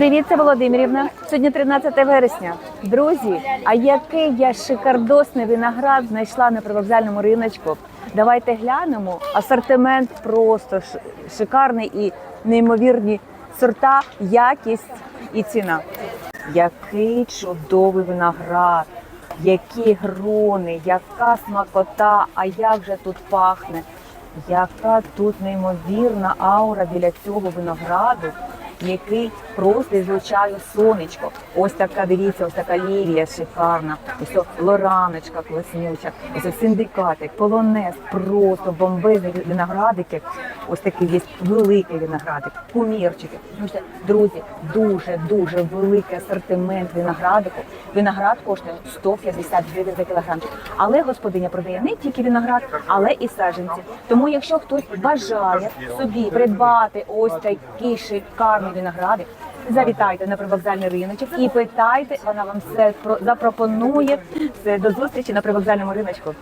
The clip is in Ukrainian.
Привіт, це Володимирівна. Сьогодні 13 вересня. Друзі, а який я шикардосний виноград знайшла на привокзальному риночку. Давайте глянемо. Асортимент просто шикарний і неймовірні сорта, якість і ціна. Який чудовий виноград, які грони, яка смакота, а як же тут пахне, яка тут неймовірна аура біля цього винограду, який просто излучає сонечко. Ось така, дивіться, ось така лілія шикарна, ось лораночка класнюча, ось о синдикатик, полонез, просто бомбезні виноградики. Ось такий є великий виноградик, кумірчики. Друзі, дуже дуже великий асортимент виноградику. Виноград коштує 150 гривень за кілограмчик. Але господиня продає не тільки виноград, але і саджанці. Тому, якщо хтось бажає собі придбати ось такий шикарний виноградик, завітайте на привокзальний риночок і питайте, вона вам все запропонує. Все, до зустрічі на привокзальному риночку.